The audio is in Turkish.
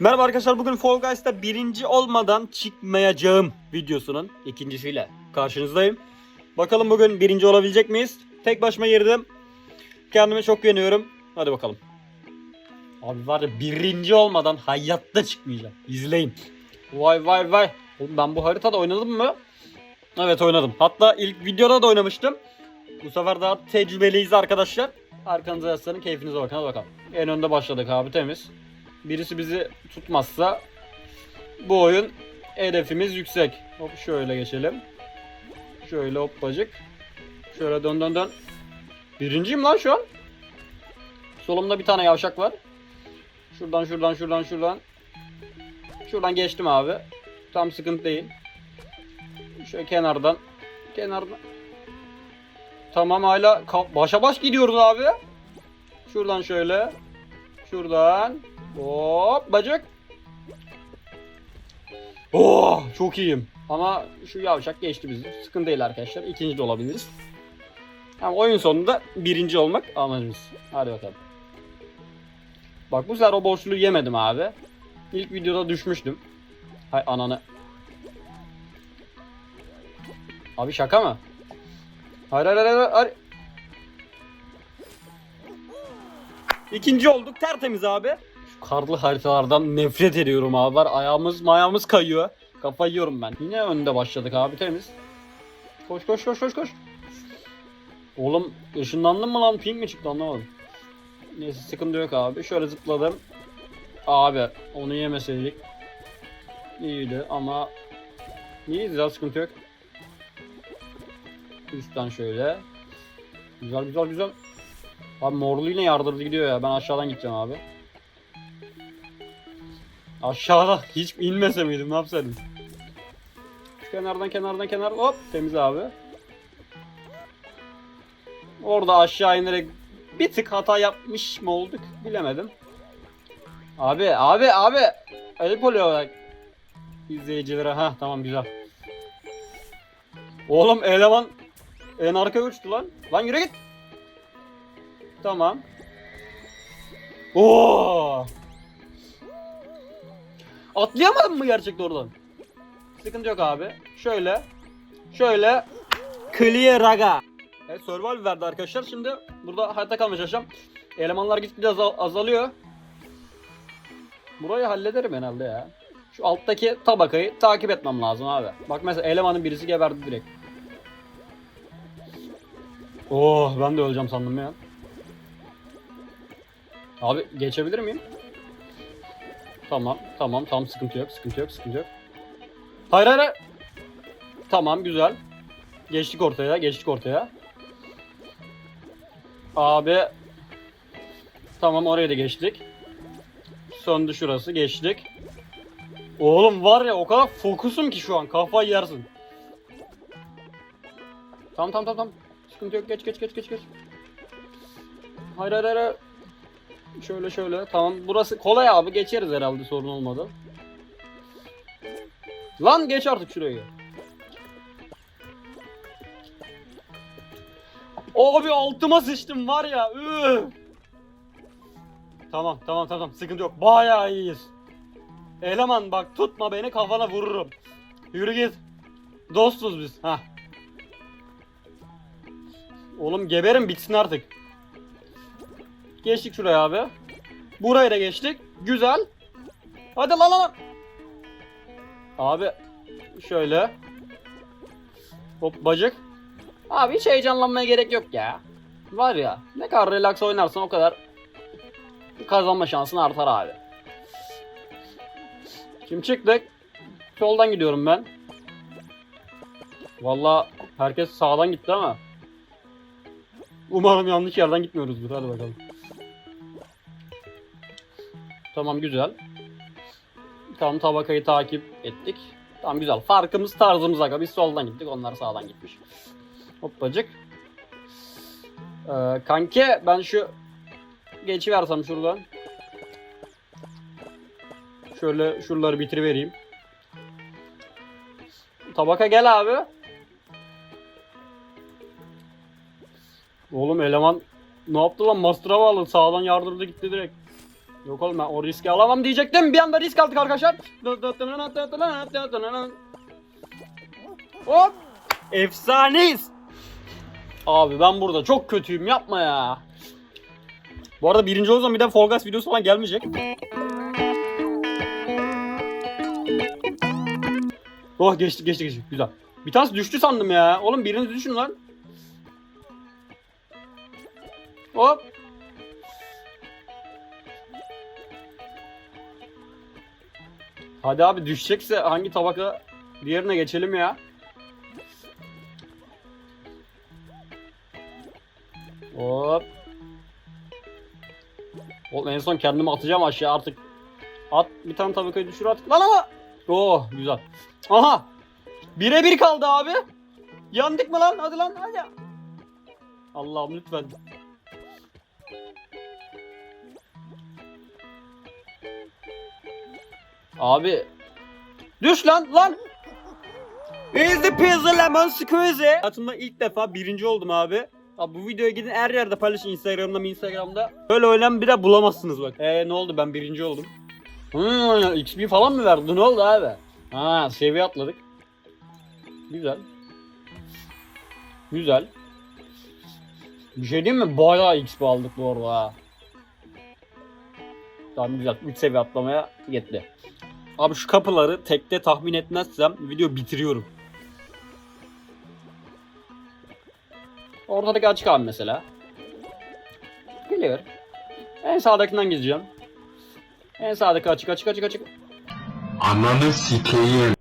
Merhaba arkadaşlar bugün Fall Guys'ta birinci olmadan çıkmayacağım videosunun ikincisiyle karşınızdayım. Bakalım bugün birinci olabilecek miyiz? Tek başıma girdim. Kendime çok güveniyorum. Hadi bakalım. Abi var ya birinci olmadan hayatta çıkmayacağım. İzleyin. Vay vay vay. Oğlum ben bu haritada oynadım mı? Evet oynadım. Hatta ilk videoda da oynamıştım. Bu sefer daha tecrübeliyiz arkadaşlar. Arkanıza yaslanın keyfinize bakın. Hadi bakalım. En önde başladık abi temiz birisi bizi tutmazsa bu oyun hedefimiz yüksek. Hop şöyle geçelim. Şöyle hoppacık. Şöyle dön dön dön. Birinciyim lan şu an. Solumda bir tane yavşak var. Şuradan şuradan şuradan şuradan. Şuradan geçtim abi. Tam sıkıntı değil. Şöyle kenardan. Kenardan. Tamam hala başa baş gidiyoruz abi. Şuradan şöyle. Şuradan. Hop bacak. Oh çok iyiyim. Ama şu yavşak geçti bizi. Sıkıntı değil arkadaşlar. İkinci de olabiliriz. Ama oyun sonunda birinci olmak amacımız. Hadi bakalım. Bak bu sefer o boşluğu yemedim abi. İlk videoda düşmüştüm. Hay ananı. Abi şaka mı? Hayır hayır hayır hayır. İkinci olduk tertemiz abi. Şu karlı haritalardan nefret ediyorum abi. Var ayağımız mayağımız kayıyor. Kafayı yiyorum ben. Yine önde başladık abi temiz. Koş koş koş koş koş. Oğlum ışınlandın mı lan? Ping mi çıktı anlamadım. Neyse sıkıntı yok abi. Şöyle zıpladım. Abi onu yemeseydik. İyiydi ama iyiyiz ya sıkıntı yok. Üstten şöyle. Güzel güzel güzel. Abi morlu yine yardırdı gidiyor ya. Ben aşağıdan gideceğim abi. Aşağıda hiç inmese miydim ne yapsaydım? Şu kenardan kenardan kenar hop temiz abi. Orada aşağı inerek bir tık hata yapmış mı olduk bilemedim. Abi abi abi ayıp oluyor bak. İzleyicilere ha tamam güzel. Oğlum eleman en arka uçtu lan. Lan yürü git. Tamam. Oo! Atlayamadım mı gerçekten oradan? Sıkıntı yok abi. Şöyle. Şöyle. Clear aga. Evet survival verdi arkadaşlar. Şimdi burada hayatta kalmaya çalışacağım. Elemanlar gitgide azal- azalıyor. Burayı hallederim herhalde ya. Şu alttaki tabakayı takip etmem lazım abi. Bak mesela elemanın birisi geberdi direkt. Oh ben de öleceğim sandım ya. Abi geçebilir miyim? Tamam, tamam, tam sıkıntı yok, sıkıntı yok, sıkıntı yok. Hayır, hayır. Tamam, güzel. Geçtik ortaya, geçtik ortaya. Abi. Tamam, oraya da geçtik. Söndü şurası, geçtik. Oğlum var ya o kadar fokusum ki şu an, kafayı yersin. Tamam, tamam, tamam, tamam. Sıkıntı yok, geç, geç, geç, geç, geç. Hayır, hayır, hayır. Şöyle şöyle tamam burası kolay abi geçeriz herhalde sorun olmadı. Lan geç artık şurayı. Abi altıma sıçtım var ya. Üf. Tamam tamam tamam sıkıntı yok bayağı iyiyiz. Eleman bak tutma beni kafana vururum. Yürü git. Dostuz biz. ha. Oğlum geberim bitsin artık. Geçtik şuraya abi. Buraya da geçtik. Güzel. Hadi lan. lan. Abi şöyle. Hop bacık. Abi hiç heyecanlanmaya gerek yok ya. Var ya ne kadar relax oynarsan o kadar kazanma şansın artar abi. Şimdi çıktık. Soldan gidiyorum ben. Valla herkes sağdan gitti ama. Umarım yanlış yerden gitmiyoruzdur. Hadi bakalım. Tamam güzel. Tamam tabakayı takip ettik. Tamam güzel. Farkımız tarzımız aga. Biz soldan gittik. Onlar sağdan gitmiş. Hoppacık. Ee, kanke ben şu geçiversem şuradan. Şöyle şuraları bitirivereyim. Tabaka gel abi. Oğlum eleman ne yaptı lan? Master'a bağlı. Sağdan yardırdı gitti direkt. Yok oğlum ben o riski alamam diyecektim. Bir anda risk aldık arkadaşlar. Hop. Efsaneyiz. Abi ben burada çok kötüyüm yapma ya. Bu arada birinci o zaman bir de Fall videosu falan gelmeyecek. Oh geçti geçti geçti güzel. Bir tanesi düştü sandım ya. Oğlum biriniz düşün lan. Hop. Hadi abi düşecekse hangi tabaka diğerine geçelim ya. Hop. Oğlum en son kendimi atacağım aşağı artık. At bir tane tabakayı düşür at. Lan ama. Oh güzel. Aha. Bire bir kaldı abi. Yandık mı lan? Hadi lan hadi. Allah'ım lütfen. Abi. Düş lan lan. Easy peasy lemon squeezy. Hayatımda ilk defa birinci oldum abi. Abi bu videoya gidin her yerde paylaşın Instagram'da Instagram'da. Böyle oynayan bir de bulamazsınız bak. Eee ne oldu ben birinci oldum. Hmm, XP falan mı verdi ne oldu abi? Ha seviye atladık. Güzel. Güzel. Bir şey diyeyim mi? Bayağı XP aldık bu arada ha. Tamam güzel. 3 seviye atlamaya yetti. Abi şu kapıları tekte tahmin etmezsem video bitiriyorum. Ortadaki açık abi mesela. Geliyor. En sağdakinden gideceğim. En sağdaki açık açık açık açık. Ananı sikeyim.